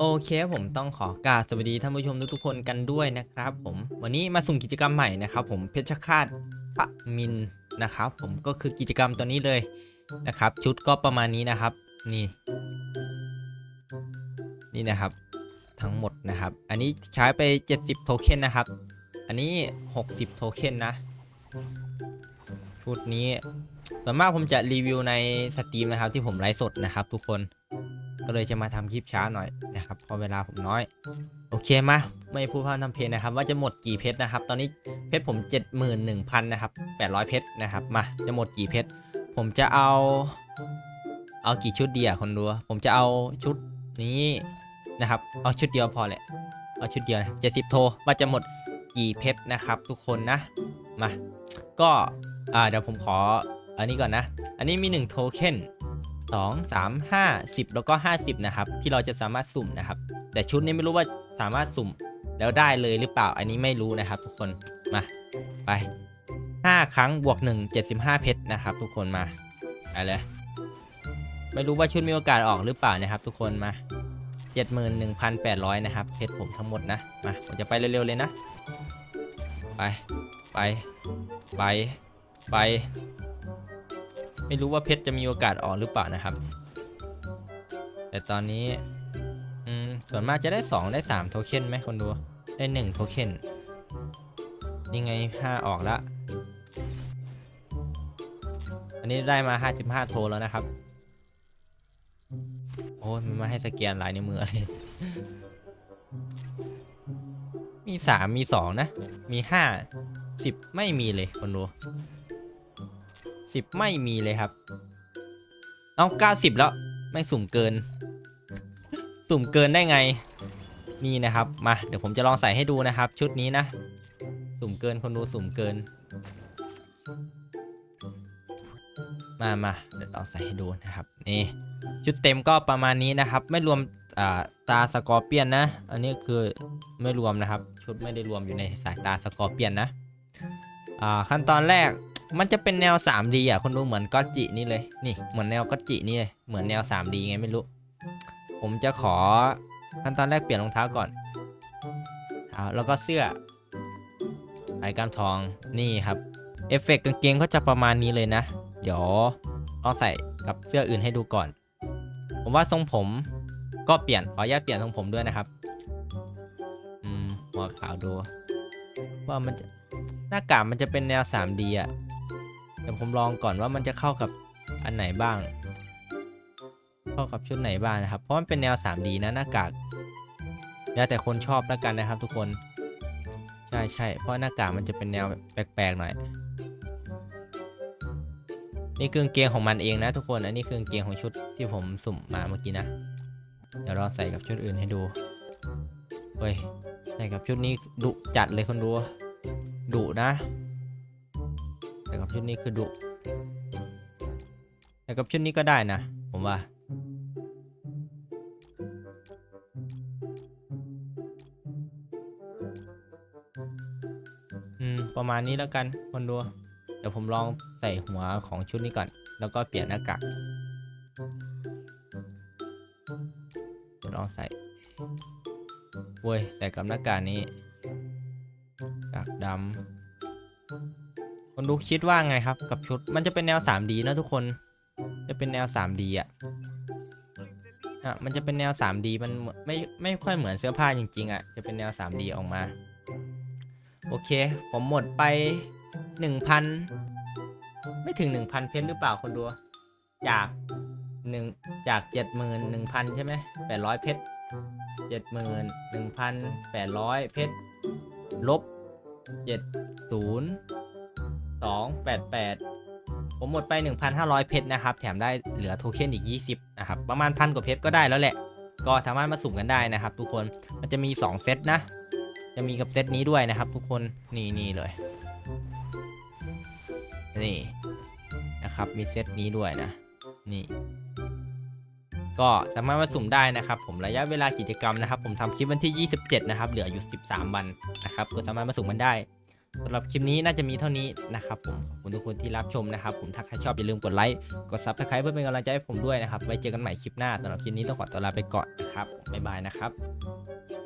โอเคผมต้องขอกราบสวัสดีท่านผู้ชมทุกๆคนกันด้วยนะครับ ผมวันนี้มาสุ่มกิจกรรมใหม่นะครับ ผมเพชรฆาตพระมินนะครับ ผมก็คือกิจกรรมตัวนี้เลยนะครับ ชุดก็ประมาณนี้นะครับ นี่ นี่นะครับ ทั้งหมดนะครับ อันนี้ใช้ไป 70 โทเค็นนะครับ อันนี้ 60 โทเค็นนะชุดนี้ส่วนมากผมจะรีวิวในสตรีมนะครับที่ผมไลฟ์สดนะครับ ทุกคน ก็เลยจะมาทำคลิปช้าหน่อยนะครับเพราะเวลาผมน้อย โอเคมาไม่พูดพร่ำทำเพลงนะครับ ว่าจะหมดกี่เพชรนะครับ ตอนนี้เพชรผม 71,000นะครับ800 เพชรนะครับมาจะหมดกี่เพชรผมจะเอา เอากี่ชุดดีอะคนดูผมจะเอาชุดนี้นะครับ เอาชุดเดียวพอแหละเอาชุดเดียวเจ็ดสิบโทว่าจะหมดกี่เพชรนะครับทุกคนนะมาก็อ่าเดี๋ยวผมขออันนี้ก่อนนะ อันนี้มี 1 โทเค็น 2 3 5 10 แล้วก็ 50 นะครับ ที่เราจะสามารถสุ่มนะครับ แต่ชุดนี้ไม่รู้ว่าสามารถสุ่มแล้วได้เลยหรือเปล่าอันนี้ไม่รู้นะครับ ทุกคนมาไป 5 ครั้งบวก 1 75 เพชรนะครับ ทุกคนมาไปเลยไม่รู้ว่าชุดมีโอกาสออกหรือเปล่านะครับ ทุกคนมา 71,800 นะครับ เพชรผมทั้งหมดนะมาผมจะไปเร็วๆเลยนะ ไปไปไปไป ไม่รู้ว่าเพชรจะมีโอกาสออกหรือเปล่านะครับ แต่ตอนนี้อส่วนมากจะได้ 2 ได้ 3 โทเค็นไหมคนดู ได้ 1 โทเค็นนี่ไง 5 ออกล้วอันนี้ได้มา 55 โทแล้วนะครับ โอ้มันมาให้สแกนลายในมืออะไร มี 3 มี 2 นะ มี 5 10 ไม่มีเลยคนดู สิบไม่มีเลยครับ เอาเก้าสิบแล้ว ไม่สุ่มเกิน สุ่มเกินได้ไง นี่นะครับ มา เดี๋ยวผมจะลองใส่ให้ดูนะครับ ชุดนี้นะ สุ่มเกินคนดูสุ่มเกิน มามาเดี๋ยวลองใส่ให้ดูนะครับ นี่ ชุดเต็มก็ประมาณนี้นะครับ ไม่รวมตาสกอร์เปียนนะ อันนี้คือไม่รวมนะครับ ชุดไม่ได้รวมอยู่ในสายตาสกอร์เปียนนะขั้นตอนแรก มันจะเป็นแนว 3D อะคนดูเหมือนก็จินี่เลยนี่เหมือนแนวก็จินี่เลยเหมือนแนว 3D ไงไม่รู้ ผมจะขอขั้นตอนแรกเปลี่ยนรองเท้าก่อนเท้าแล้วก็เสื้อไอ้กล้ามทองนี่ครับเอฟเฟกต์กางเกงก็จะประมาณนี้เลยนะ เดี๋ยวลองใส่กับเสื้ออื่นให้ดูก่อน ผมว่าทรงผมก็เปลี่ยนขออนุญาตเปลี่ยนทรงผมด้วยนะครับอืมหัวขาวดูว่ามันจะหน้ากากมันจะเป็นแนว 3D อะ ดี๋ยวผมลองก่อนว่ามันจะเข้ากับอันไหนบ้าง เข้ากับชุดไหนบ้างนะครับ เพราะมันเป็นแนว 3D นะหน้ากากแล้วแต่คนชอบแล้วกันนะครับทุกคน ใช่ใช่เพราะหน้ากากมันจะเป็นแนวแปลกๆหน่อย นี่คือกางเกงของมันเองนะทุกคน อันนี้คือกางเกงของชุดที่ผมสุ่มมาเมื่อกี้นะ เดี๋ยวเราใส่กับชุดอื่นให้ดู เฮ้ย ใส่กับชุดนี้ดุจัดเลยคนดูดุนะ แต่กับชุดนี้คือดุแต่กับชุดนี้ก็ได้นะ ผมว่าอืมประมาณนี้แล้วกันคนดู เดี๋ยวผมลองใส่หัวของชุดนี้ก่อน แล้วก็เปลี่ยนหน้ากากเดี๋ยวลองใส่เว้ยใส่กับหน้ากากนี้กากดำ คนดูคิดว่าไงครับ กับชุดมันจะเป็นแนว 3D นะทุกคน จะเป็นแนว 3D อะอะมันจะเป็นแนว 3D มันเหมือนไม่ไม่ค่อยเหมือนเสื้อผ้าจริงๆอะจะเป็นแนว 3D ออกมา โอเค ผมหมดไป 1,000 ไม่ถึง 1,000 เพชรหรือเปล่าคนดูจากหนึ่งจาก71,000ใช่ไหม800เพชร71,800เพชรลบ 70 288ผมหมดไป 1,500 เพชรนะครับ แถมได้เหลือโทเค็นอีก 20 นะครับ ประมาณพันกว่าเพชรก็ได้แล้วแหละ ก็สามารถมาสุ่มกันได้นะครับ ทุกคนมันจะมี 2 เซตนะ จะมีกับเซตนี้ด้วยนะครับ ทุกคนนี่นี่เลย นี่นะครับมีเซตนี้ด้วยนะ นี่ ก็สามารถมาสุ่มได้นะครับ ผมระยะเวลากิจกรรมนะครับ ผมทำคลิปวันที่ 27 นะครับ เหลืออยู่ 13 วันนะครับ ก็สามารถมาสุ่มกันได้ สำหรับคลิปนี้น่าจะมีเท่านี้นะครับผมขอบคุณทุกคนที่รับชมนะครับผมถ้าใครชอบอย่าลืมกดไลค์กดซับสไครป์เพื่อเป็นกำลังใจให้ผมด้วยนะครับไว้เจอกันใหม่คลิปหน้าสำหรับคลิปนี้ต้องขอตัวลาไปก่อนนะครับบ๊ายบายนะครับ